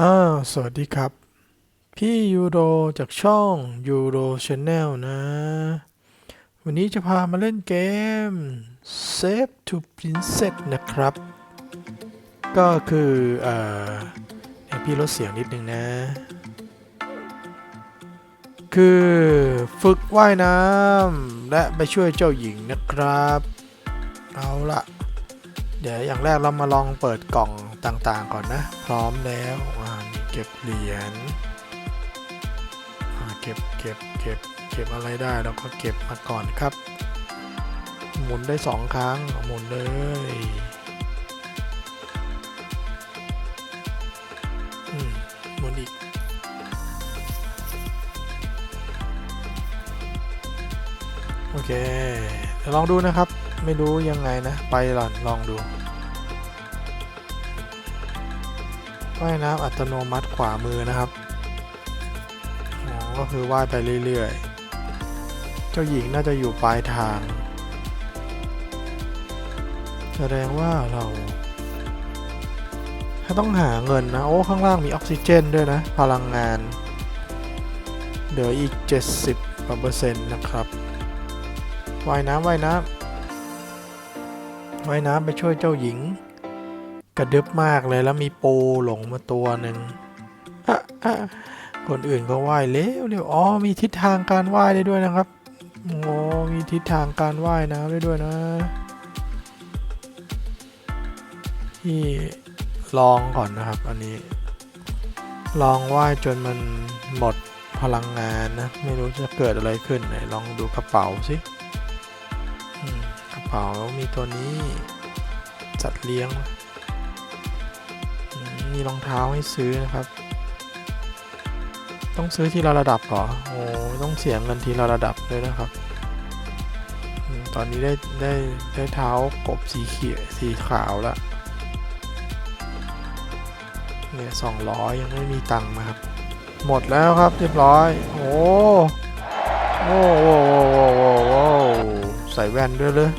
อ้าสวัสดีครับ พี่ยูโรจากช่องยูโรชาแนลนะ วันนี้จะพามาเล่นเกม Save to Princess นะครับ ก็คือเอ่อพี่ลดเสียงนิดนึงนะ คือฝึกว่ายน้ำและไปช่วยเจ้าหญิงนะครับ เอาละเดี๋ยวอย่างแรกเรามาลองเปิดกล่อง ต่างๆก่อนนะ พร้อมแล้วเก็บเหรียญเก็บเก็บเก็บเก็บอะไรได้เราก็เก็บมาก่อนครับ หมุนได้สองครั้งหมุนเลยหมุนอีกโอเคเดี๋ยวลองดูนะครับ ไม่รู้ยังไงนะ ไปหล่อนลองดู ว่ายน้ำอัตโนมัติขวามือนะครับอ๋อก็คือว่ายไปเรื่อยๆ เจ้าหญิงน่าจะอยู่ปลายทาง แสดงว่าเรา ถ้าต้องหาเงินนะ โอ้ ข้างล่างมีออกซิเจนด้วยนะ พลังงาน เหลืออีก 70กว่าเปอร์เซ็นต์นะครับว่ายน้ำว่ายน้ำว่ายน้ำไปช่วยเจ้าหญิง กระดึบมากเลยแล้วมีปูหลงมาตัวหนึ่งคนอื่นก็ว่ายเร็วเร็วอ๋อมีทิศทางการว่ายได้ด้วยนะครับโอ้มีทิศทางการว่ายน้ำได้ด้วยนะที่ลองก่อนนะครับ อันนี้ ลองว่ายจนมันหมดพลังงานนะ ไม่รู้จะเกิดอะไรขึ้นไหนลองดูกระเป๋าสิกระเป๋ามีตัวนี้จัดเลี้ยง มีรองเท้าให้ซื้อนะครับ ต้องซื้อทีละระดับเหรอโอ้ต้องเสียเงินทีละระดับเลยนะครับ ตอนนี้ได้ได้ได้เท้ากบสีเขียวสีขาวแล้วเนี่ยสองร้อยยังไม่มีตังค์นะครับ หมดแล้วครับเรียบร้อย โอ้โอ้โอ้โอ้โอ้โอ้ใส่แว่นด้วยเลย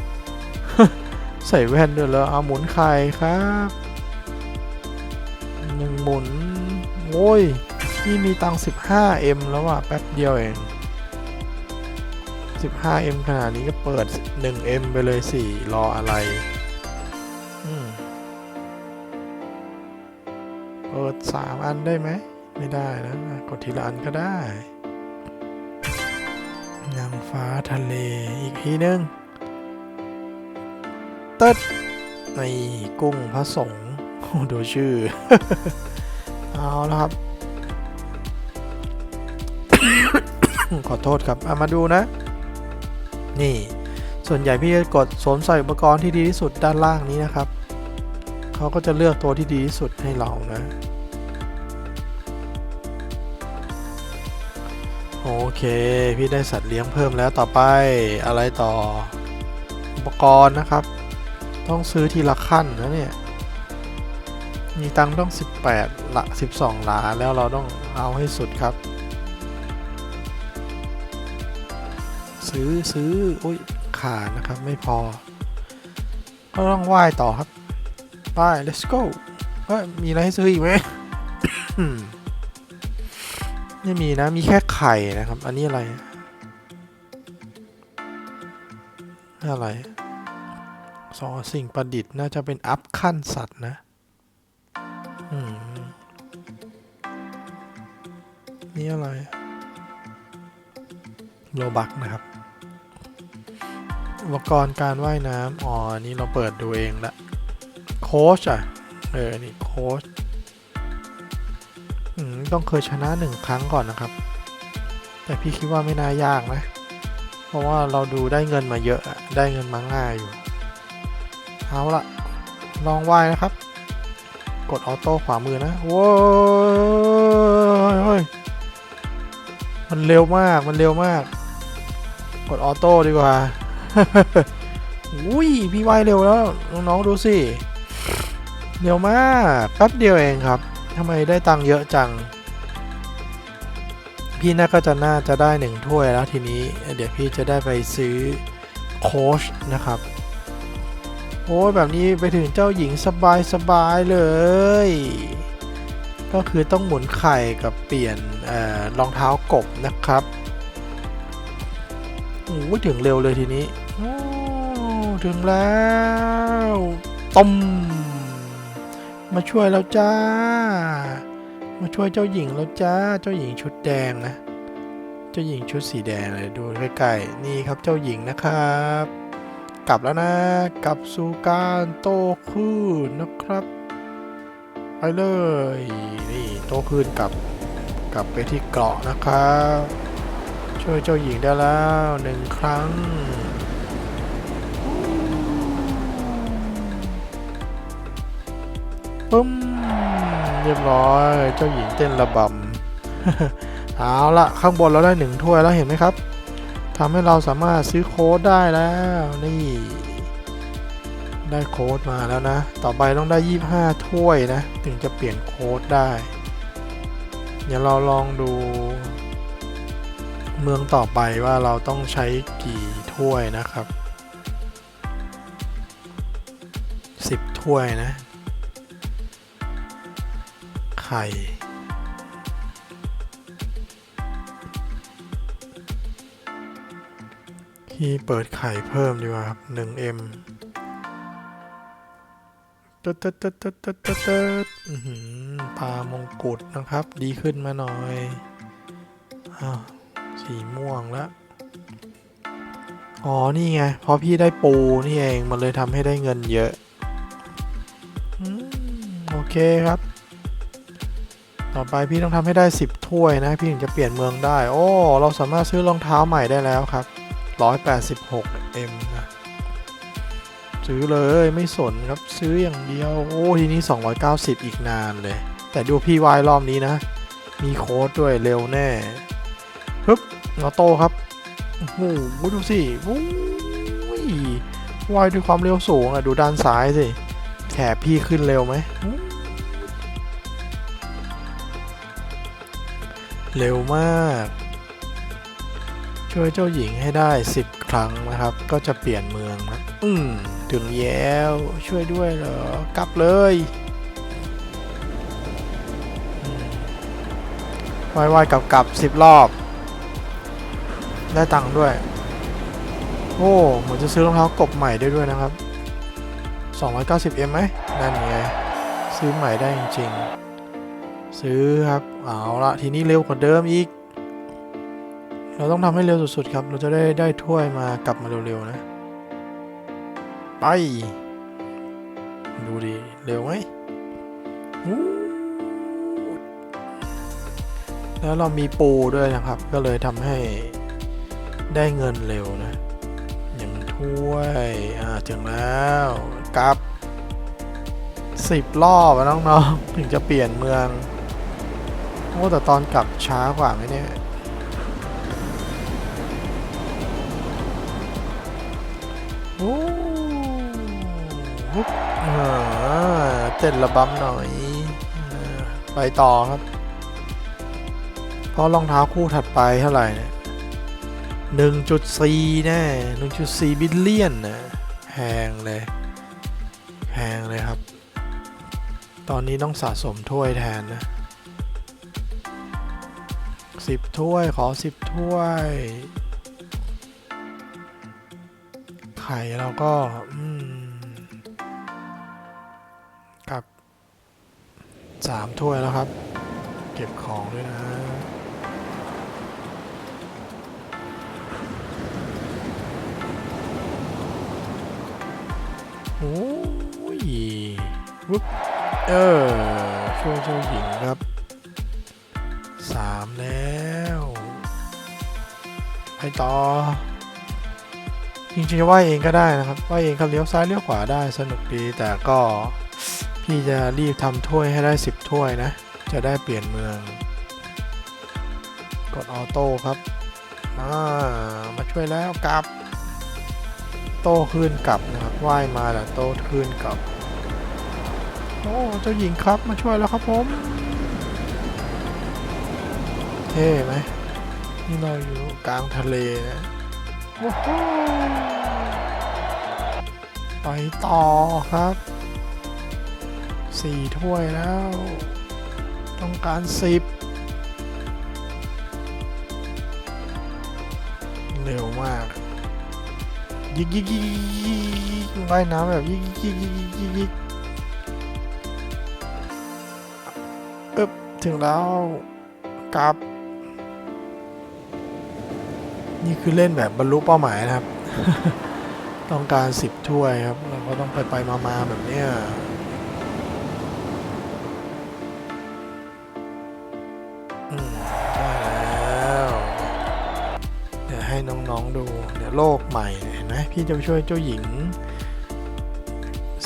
ใส่แว่นด้วยเลยเอาหมุนไข่ครับ หมุนโอ้ยนี่มีตัง 15M แล้วว่ะแป๊บเดียวเอง 15M ขนาดนี้ก็เปิด 1M ไปเลยสิรออะไรอืมเปิด 3 อันได้ไหม ไม่ได้นะ กดทีละอันก็ได้นางฟ้าทะเลอีกทีนึงเติดในกุ้งพระสงฆ์โอ้ดูชื่อ เอาแล้วครับ ขอโทษครับเอามาดูนะ นี่ ส่วนใหญ่พี่จะกดสวมใส่อุปกรณ์ที่ดีที่สุดด้านล่างนี้นะครับ เขาก็จะเลือกตัวที่ดีที่สุดให้เรานะ โอเค พี่ได้สัตว์เลี้ยงเพิ่มแล้วต่อไปอะไรต่อ อุปกรณ์นะครับ ต้องซื้อทีละขั้นนะเนี่ย มีตังค์ต้อง 18ละ12หลาแล้วเราต้องเอาให้สุดครับ ซื้อซื้ออุ้ยขาดนะครับไม่พอ ก็ต้องว่ายต่อครับไป let's go เอ้ยมีอะไรให้ซื้ออีกไหมไม่มีนะ มีแค่ไข่นะครับ อันนี้อะไร อะไรสอสิ่งประดิษฐ์น่าจะเป็นอัพขั้นสัตว์นะ นี่อะไร โลบักนะครับ อุปกรณ์การว่ายน้ำอ๋อนนี้เราเปิดดูเองละ โค้ชอะ เออ นี่โค้ชต้องเคยชนะหนึ่งครั้งก่อนนะครับ แต่พี่คิดว่าไม่น่ายากนะ เพราะว่าเราดูได้เงินมาเยอะอะได้เงินมาง่ายอยู่ เอาละลองว่ายนะครับ กดออโต้ขวามือนะโว้ยมันเร็วมากมันเร็วมาก กดออโต้ดีกว่าอุ้ยพี่ว่ายเร็วแล้วน้องๆดูสิเร็วมากแป๊บเดียวเองครับทำไมได้ตังค์เยอะจัง พี่น่าก็จะน่าจะได้หนึ่งถ้วยแล้วทีนี้ เดี๋ยวพี่จะได้ไปซื้อโค้ชนะครับ โอ้ยแบบนี้ไปถึงเจ้าหญิงสบายสบายๆเลย ก็คือต้องหมุนไข่กับเปลี่ยนออรองเท้ากบนะครับโอ้ยถึงเร็วเลยทีนี้ถึงแล้วต้มมาช่วยแล้วจ้า มาช่วยเจ้าหญิงแล้วจ้า เจ้าหญิงชุดแดงนะ เจ้าหญิงชุดสีแดงเลยดูใกล้ๆนี่ครับเจ้าหญิงนะครับ กลับแล้วนะกลับสู่การโตขึ้นนะครับ ไปเลยนี่โตขึ้นกลับกลับไปที่เกาะนะครับ ช่วยเจ้าหญิงได้แล้วหนึ่งครั้งปึ้มเรียบร้อยเจ้าหญิงเต้นระบำเอาละข้างบนเราได้หนึ่งถ้วยแล้วเห็นไหมครับ ทำให้เราสามารถซื้อโค้ดได้แล้วนี่ ได้โค้ดมาแล้วนะ ต่อไปต้องได้ 25 ถ้วยนะ ถึงจะเปลี่ยนโค้ดได้ เดี๋ยวเราลองดู เมืองต่อไปว่าเราต้องใช้กี่ถ้วยนะครับ 10 ถ้วยนะ ไข่ ที่เปิดไข่เพิ่มดีกว่าครับ 1M ตึ๊ดตึ๊ดตึ๊ดตึ๊ดตึ๊ดตึ๊ดตึ๊ดปลามงกุฎนะครับ ดีขึ้นมาหน่อย อ้าว สีม่วงแล้วอ๋อ นี่ไง เพราะพี่ได้ปูนี่เอง มันเลยทำให้ได้เงินเยอะ โอเคครับ ต่อไปพี่ต้องทำให้ได้ 10 ถ้วยนะ พี่ถึงจะเปลี่ยนเมืองได้ โอ้ เราสามารถซื้อรองเท้าใหม่ได้แล้วครับ 186M นะซื้อเลยไม่สนครับซื้ออย่างเดียว โอ้ทีนี้ 290 อีกนานเลย แต่ดูพี่วายรอบนี้นะ มีโค้ดด้วยเร็วแน่ฮึบออโต้ครับโอ้โหดูสิโอ้ยวายด้วยความเร็วสูงอะ ดูด้านซ้ายสิแถบพี่ขึ้นเร็วไหม เร็วมาก ช่วยเจ้าหญิงให้ได้ 10 ครั้งนะครับ ก็จะเปลี่ยนเมืองนะอืมถึงแล้วช่วยด้วยเหรอกลับเลยว่ายๆกลับกลับสิบรอบ ได้ตังค์ด้วย โอ้เหมือนจะซื้อรองเท้ากบใหม่ได้ด้วยนะครับ 290M ไหมนั่นไงซื้อใหม่ได้จริงๆ ซื้อครับ เอาละทีนี้เร็วกว่าเดิมอีก เราต้องทำให้เร็วสุดๆครับ เราจะได้ได้ถ้วยมากลับมาเร็วๆนะ ไป ดูดิ เร็วไหมแล้วเรามีปูด้วยนะครับ ก็เลยทำให้ได้เงินเร็วนะ อย่างถ้วย อ่าถึงแล้วกลับสิบรอบน้องๆ ถึงจะเปลี่ยนเมือง โอ้แต่ตอนกลับช้ากว่าไหมเนี่ย ฮึบเต้นระบำหน่อยอไปต่อครับ เพราะรองเท้าคู่ถัดไปเท่าไหร่เนี่ยหนึ่งจุดสี่แน่หนึ่งจุดสี่บิลเลียนนะแพงเลยแพงเลยครับ ตอนนี้ต้องสะสมถ้วยแทนนะสิบถ้วยขอสิบถ้วย ไข่เราก็อืม สามถ้วยแล้วครับ เก็บของด้วยนะโอ้ยวุ๊บเออช่วยเจ้าหญิงครับสามแล้วไปต่อจริงๆจะว่ายเองก็ได้นะครับว่ายเองก็เลี้ยวซ้ายเลี้ยวขวาได้สนุกดีแต่ก็ พี่จะรีบทำถ้วยให้ได้ 10 ถ้วยนะ จะได้เปลี่ยนเมือง กดออโต้ครับมามาช่วยแล้วกลับ โต้ขึ้นกลับนะครับว่ายมาแล้วโต้ขึ้นกลับ โอ้เจ้าหญิงครับมาช่วยแล้วครับผม เท่ไหมนี่เราอยู่กลางทะเลนะโอ้โหไปต่อครับ สี่ถ้วยแล้ว ต้องการสิบเร็วมาก ยิกยิกยิกยิกว่ายน้ำแบบยิกยิกยิกยิกยิกยิกอึ๊บถึงแล้วกลับ นี่คือเล่นแบบบรรลุเป้าหมายนะครับ ต้องการสิบถ้วยครับ เราก็ต้องไปไปมามาแบบเนี้ย ใหม่เห็นไหมพี่จะไปช่วยเจ้าหญิง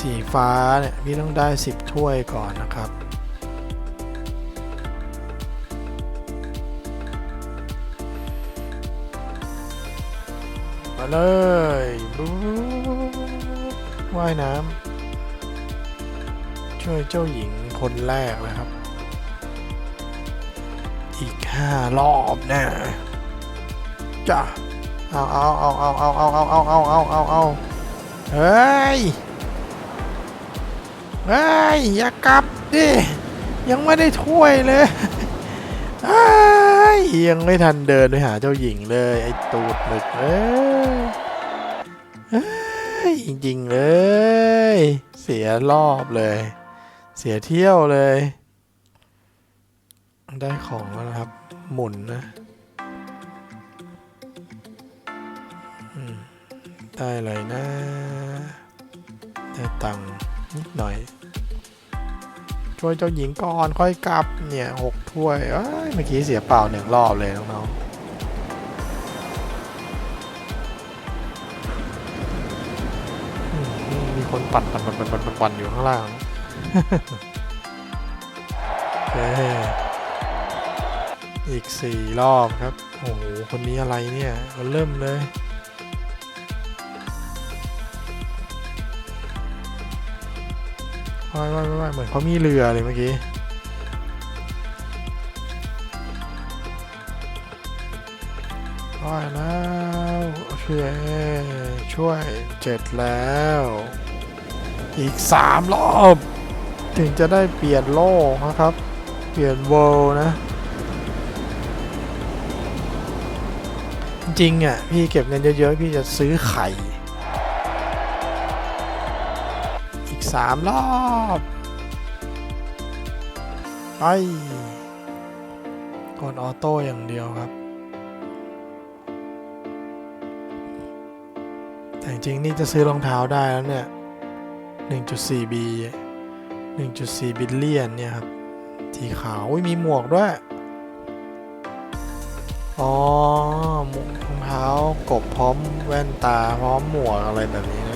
สีฟ้าเนี่ยพี่ต้องได้สิบถ้วยก่อนนะครับมาเลยว่ายน้ำช่วยเจ้าหญิงคนแรกนะครับ อีกห้ารอบแน่จ้ะ เอาเอาเอาเอาเอาเอาเอาเอาเอาเอาเอาเอาเฮ้ย เฮ้ย อย่ากลับดิ ยังไม่ได้ถ้วยเลยเฮ้ยยังไม่ทันเดินไปหาเจ้าหญิงเลย ไอ้ตูดหมึกเอ้ยเฮ้ยจริงๆเลย เสียรอบเลย เสียเที่ยวเลย ได้ของแล้วนะครับ หมุนนะ ได้อะไรนะ ได้ตังค์นิดหน่อย ช่วยเจ้าหญิงก่อนค่อยกลับเนี่ยหกถ้วยเอ้ยเมื่อกี้เสียเปล่าหนึ่งรอบเลยน้องๆมีคนปั่นปั่นปั่นปั่นปั่นปั่นปั่นอยู่ข้างล่างโอเคอีกสี่รอบครับ โอ้โห คนนี้อะไรเนี่ยมันเริ่มเลย ว่ายว่ายว่ายเหมือนเขามีเรือเลยเมื่อกี้ว่ายแล้วช่วยช่วยเจ็ดแล้ว อีกสามรอบ ถึงจะได้เปลี่ยนโลกนะครับ เปลี่ยนเวิลด์นะ จริงอะ พี่เก็บเงินเยอะๆ พี่จะซื้อไข่ สามรอบ ไปกดออโต้อย่างเดียวครับ แต่จริงนี่จะซื้อรองเท้าได้แล้วเนี่ย 1.4 B 1.4 บิลเลียนเนี่ยครับสีขาวอุ๊ยมีหมวกด้วย อ๋อหมวกรองเท้ากบพร้อมแว่นตาพร้อมหมวกอะไรแบบนี้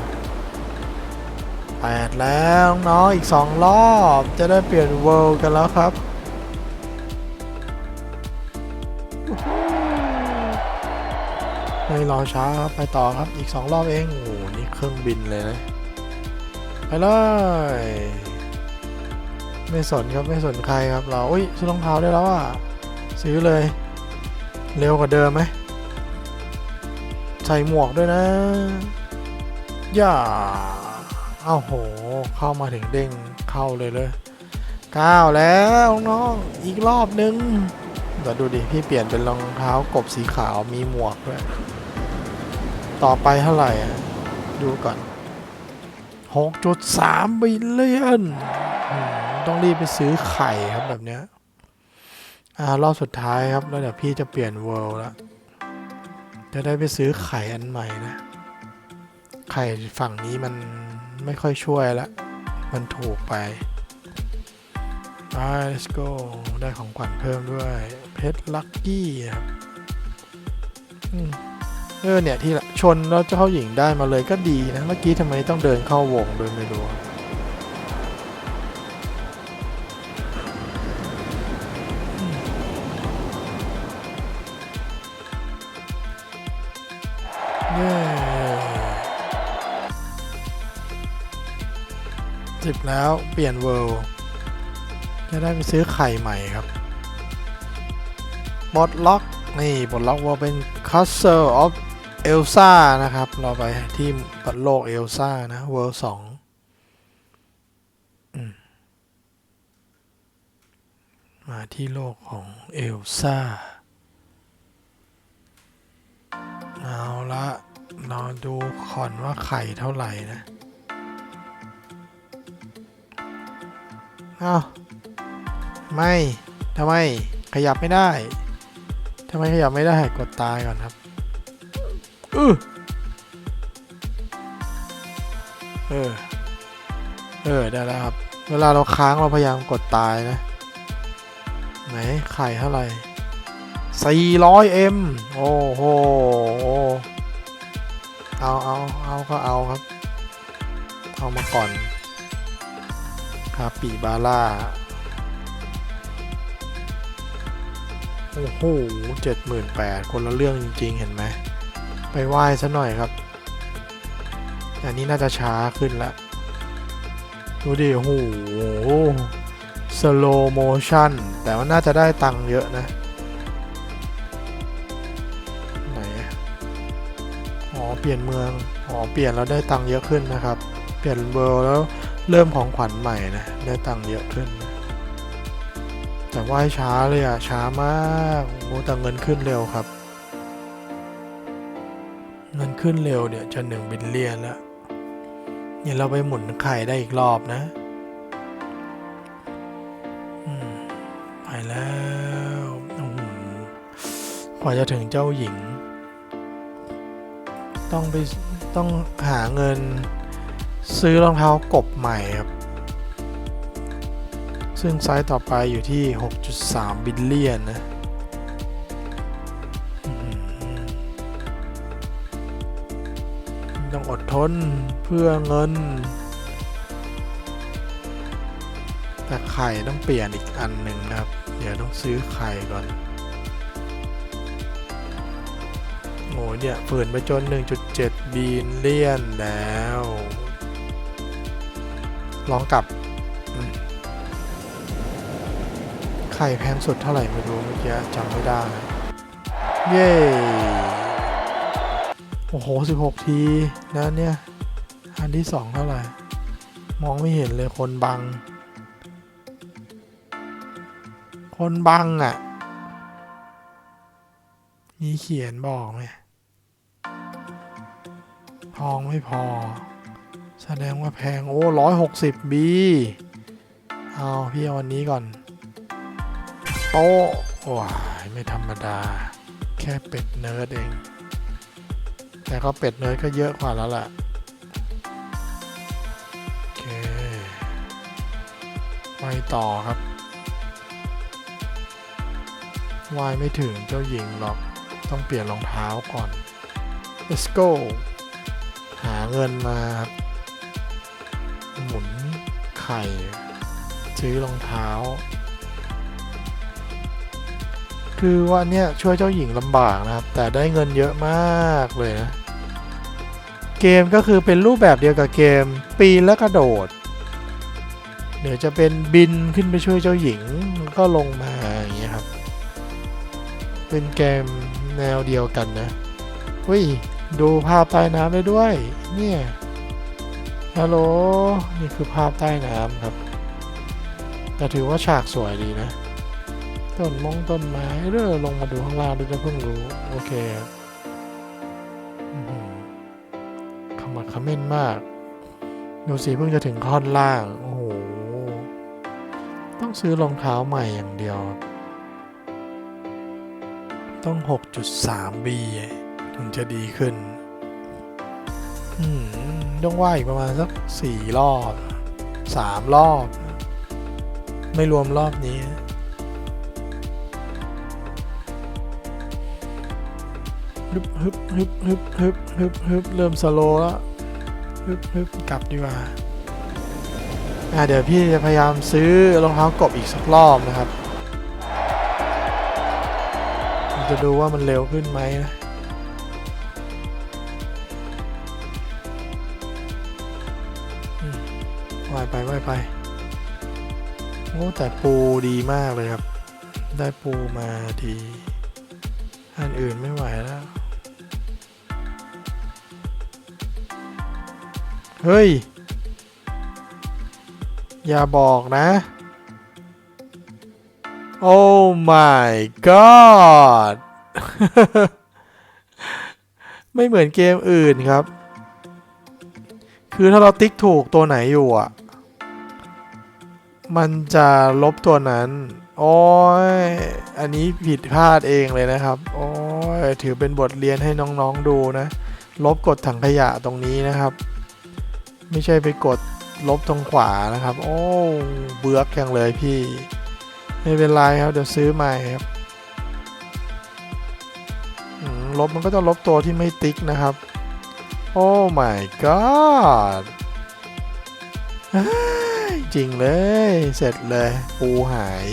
นะแปดแล้วน้องอีกสองรอบจะได้เปลี่ยนเวิลด์กันแล้วครับ ไม่รอช้าครับ ไปต่อครับอีกสองรอบเอง โอ้โห นี่เครื่องบินเลยนะไปเลย ไม่สนครับไม่สนใครครับเราอุ้ยซื้อรองเท้าได้แล้วอะ ซื้อเลย เร็วกว่าเดิมไหมใส่หมวกด้วยนะอย่า อ้าโห เข้ามาถึงเด้งเข้าเลยเลยก้าวแล้วน้องอีกรอบนึงเดี๋ยวดูดิ พี่เปลี่ยนเป็นรองเท้ากบสีขาวมีหมวกด้วยต่อไปเท่าไหร่อะดูก่อน 6.3บิลเลียนต้องรีบไปซื้อไข่ครับแบบเนี้ยอ่ารอบสุดท้ายครับ แล้วเดี๋ยวพี่จะเปลี่ยนเวิลด์แล้วจะได้ไปซื้อไข่อันใหม่นะ ไข่ฝั่งนี้มัน ไม่ค่อยช่วยละ มันถูกไปไป let's go ได้ของขวัญเพิ่มด้วย เพชรลัคกี้ครับเออเนี่ยที่ละชนแล้วเจ้าหญิงได้มาเลยก็ดีนะ เมื่อกี้ทำไมต้องเดินเข้าวงโดยไม่รู้เย้ สิบแล้วเปลี่ยนเวิลด์จะได้ไปซื้อไข่ใหม่ครับบอดล็อกนี่บอดล็อกว่าเป็น Castle of Elsa นะครับ เราไปที่ปัดโลกเอลซ่านะ เวิลด์สองมาที่โลกของเอลซ่า เอาละเราดูก่อนว่าไข่เท่าไหร่นะ อาไม่ทำไมขยับไม่ได้ทำไมขยับไม่ได้กดตายก่อนครับอือเออ เออ ได้แล้วครับ เวลาเราค้างเราพยายามกดตายนะ ไหน ไข่เท่าไหร่ 400M โอ้โห เอาเอาเอาก็เอาครับ เอามาก่อนาปิบาร่า โอ้โหเจ็ดหมื่นแปดคนละเรื่องจริง ๆ เห็นไหม ไปไหว้ซะหน่อยครับ อันนี้น่าจะช้าขึ้นแล้วดูดิ โอ้โห สโลโมชั่น แต่ว่าน่าจะได้ตังค์เยอะนะไหนอะอ๋อ เปลี่ยนเมือง อ๋อ เปลี่ยนแล้วได้ตังค์เยอะขึ้นนะครับ เปลี่ยนเบอร์แล้ว เริ่มของขวัญใหม่นะ ได้ตังค์เยอะขึ้นนะแต่ว่าให้ช้าเลยอะช้ามากโอ้แต่เงินขึ้นเร็วครับ เงินขึ้นเร็วเนี่ยจะหนึ่งบิลเลียนแล้วเนี่ยเราไปหมุนไข่ได้อีกรอบนะไปแล้วโอ้โหกว่าจะถึงเจ้าหญิง ต้องไปต้องหาเงิน ซื้อรองเท้ากบใหม่ครับ ซึ่งไซส์ต่อไปอยู่ที่ 6.3 บิลเลียนนะต้องอดทนเพื่อเงิน แต่ไข่ต้องเปลี่ยนอีกอันหนึ่งนะครับ เดี๋ยวต้องซื้อไข่ก่อนโอ้เนี่ยฝืนไปจน 1.7บิลเลียนแล้ว ลองกลับไข่แพงสุดเท่าไหร่ไม่รู้เมื่อกี้จำไม่ได้ เย้ โอ้โห 16 ทีแล้วเนี่ย อันที่ 2 เท่าไหร่ มองไม่เห็นเลยคนบัง คนบังอะ มีเขียนบอกไหมทองไม่พอ แสดงว่าแพง โอ้ร้อยหกสิบบีเอาพี่เอาวันนี้ก่อน โต๊ะว้ายไม่ธรรมดา แค่เป็ดเนิร์ดเอง แต่ก็เป็ดเนิร์ดก็เยอะกว่าแล้วล่ะโอเคไปต่อครับวายไม่ถึงเจ้าหญิงหรอก ต้องเปลี่ยนรองเท้าก่อน let's go หาเงินมาครับ หมุนไข่ ซื้อรองเท้า คือว่าเนี่ยช่วยเจ้าหญิงลำบากนะครับ แต่ได้เงินเยอะมากเลยนะ เกมก็คือเป็นรูปแบบเดียวกับเกม ปีนและกระโดดเดี๋ยวจะเป็นบินขึ้นไปช่วยเจ้าหญิงก็ลงมาอย่างเงี้ยครับ เป็นเกมแนวเดียวกันนะเฮ้ยดูภาพใต้น้ำได้ด้วย เนี่ย ฮัลโหลนี่คือภาพใต้น้ำครับ แต่ถือว่าฉากสวยดีนะ ต้นมงต้นไม้เรื่อลงมาดูข้างล่างดูจะเพิ่งรู้ โอเคครับขมักขม้นมาก ดูสิเพิ่งจะถึงท่อนล่าง โอ้โห ต้องซื้อรองเท้าใหม่อย่างเดียว ต้อง 6.3B ถึงจะดีขึ้น อืม ต้องว่าอีกประมาณสักสี่รอบสามรอบ ไม่รวมรอบนี้ ฮึบฮึบฮึบฮึบฮึบฮึบฮึบเริ่มสโลแล้วฮึบฮึบกลับดีกว่าอะเดี๋ยวพี่จะพยายามซื้อรองเท้ากบอีกสักรอบนะครับ จะดูว่ามันเร็วขึ้นไหมนะ ไป โอ้แต่ปูดีมากเลยครับ ได้ปูมาดี อันอื่นไม่ไหวแล้ว เฮ้ย อย่าบอกนะโโอ้ my god ไม่เหมือนเกมอื่นครับ คือถ้าเราติ๊กถูกตัวไหนอยู่อะ มันจะลบตัวนั้น โอ้ย อันนี้ผิดพลาดเองเลยนะครับ โอ้ย ถือเป็นบทเรียนให้น้องๆดูนะ ลบกดถังขยะตรงนี้นะครับ ไม่ใช่ไปกดลบตรงขวานะครับ โอ้เบือกยังเลยพี่ ไม่เป็นไรครับ เดี๋ยวซื้อใหม่ครับ ลบมันก็จะลบตัวที่ไม่ติ๊กนะครับ โอ้ my god จริงเลย เสร็จเลย ปูหาย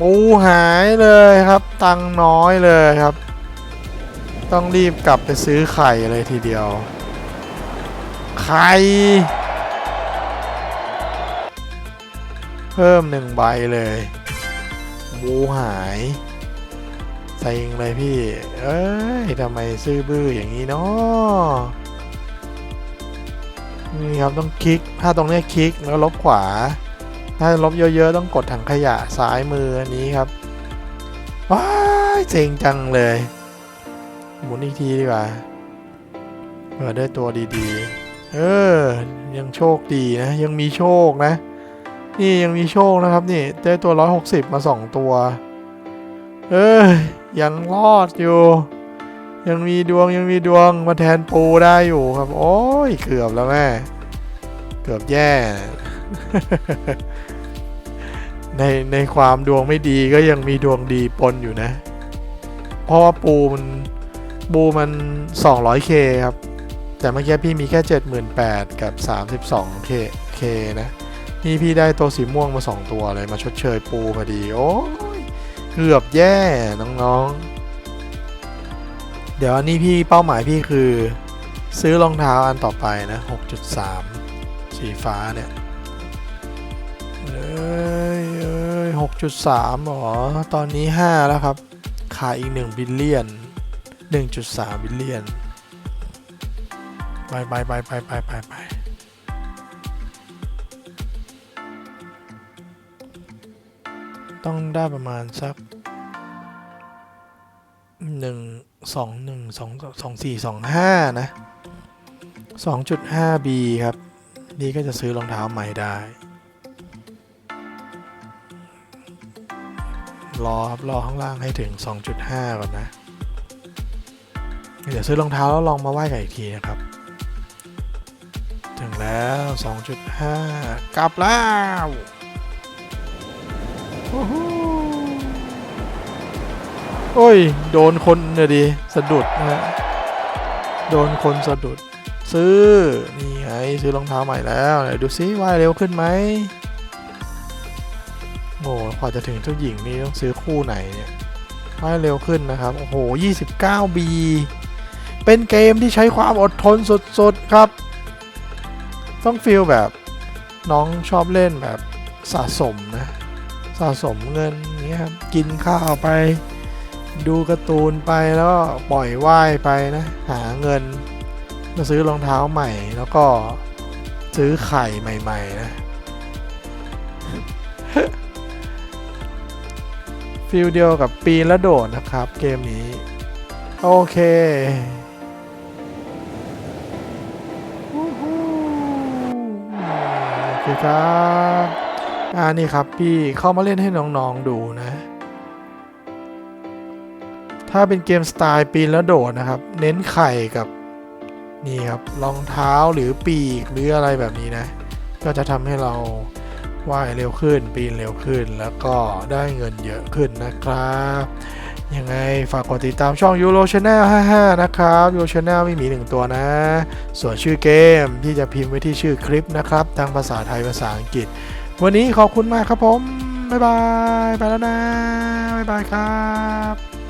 ปูหายเลยครับ ตังน้อยเลยครับ ต้องรีบกลับไปซื้อไข่เลยทีเดียว ไข่ เพิ่มหนึ่งใบเลยบูหายเซ็งเลยพี่ เอ้ยทำไมซื้อบื้ออย่างนี้เนาะ นี่ครับต้องคลิก ถ้าตรงนี้คลิกแล้วลบขวา ถ้าลบเยอะๆต้องกดถังขยะซ้ายมืออันนี้ครับ ว้ายเซ็งจังเลย หมุนอีกทีดีกว่าเปิดได้ตัวดีๆ เออ ยังโชคดีนะ ยังมีโชคนะ นี่ยังมีโชคนะครับนี่ได้ตัว 160 มา 2 ตัว เออยังรอดอยู่ ยังมีดวงยังมีดวงมาแทนปูได้อยู่ครับ โอ้ยเกือบแล้วแม่ เกือบแย่ ในในความดวงไม่ดีก็ยังมีดวงดีปนอยู่นะ เพราะว่าปูมันปูมัน 200k ครับ แต่เมื่อกี้พี่มีแค่ 78,000 กับ 32k k นะ นี่พี่ได้ตัวสีม่วงมา 2 ตัวเลยมาชดเชยปูพอดี โอ้ยเกือบแย่น้องๆ เดี๋ยวอันนี้พี่เป้าหมายพี่คือ ซื้อรองเท้าอันต่อไปนะ 6.3 สีฟ้าเนี่ยเอ้ยเอ้ย6.3หรอ ตอนนี้ 5 แล้วครับ ขายอีก1บิลเลียน 1.3 บิลเลียน ไปไปไปไปไปไปไปต้องได้ประมาณสักหนึ่ง สองหนึ่งสองสองสี่สองห้านะสองจุดห้าบีครับ นี่ก็จะซื้อรองเท้าใหม่ได้ รอครับรอข้างล่างให้ถึง 2.5 ก่อนนะ เดี๋ยวซื้อรองเท้าแล้วลองมาไหว้กันอีกทีนะครับถึงแล้ว 2.5 กลับแล้วว โอ้ย โดนคนเนี่ยดิสะดุดนะฮะโดนคนสะดุด ซื้อ นี่ไงซื้อรองเท้าใหม่แล้วไหนดูซิว่ายเร็วขึ้นไหมโอ้พอจะถึงเจ้าหญิงนี่ต้องซื้อคู่ไหนเนี่ยว่ายเร็วขึ้นนะครับ โอ้โห 29B เป็นเกมที่ใช้ความอดทนสุดๆครับ ต้องฟีลแบบน้องชอบเล่นแบบสะสมนะ สะสมเงินอย่างเงี้ครับ กินข้าวไป ดูการ์ตูนไปแล้วก็ปล่อยว่ายไปนะ หาเงินมาซื้อรองเท้าใหม่ แล้วก็ซื้อไข่ใหม่ ๆ นะฟิลเดียวกับปีนและโดดนะครับ เกมนี้ โอเควู้ฮู้โอเคครับอ่านี่ครับพี่เข้ามาเล่นให้น้อง ๆ ดูนะ ถ้าเป็นเกมสไตล์ปีนแล้วโดดนะครับ เน้นไข่กับนี่ครับรองเท้าหรือปีกหรืออะไรแบบนี้นะ ก็จะทำให้เราว่ายเร็วขึ้น ปีนเร็วขึ้น แล้วก็ได้เงินเยอะขึ้นนะครับยังไงฝากกดติดตามช่อง Euro Channel 55 นะครับ Euro Channel ไม่มีหนึ่งตัวนะ ส่วนชื่อเกมที่จะพิมพ์ไว้ที่ชื่อคลิปนะครับทั้งภาษาไทยภาษาอังกฤษ วันนี้ขอบคุณมากครับผม บ๊ายบาย ไปแล้วนะ บ๊ายบายครับ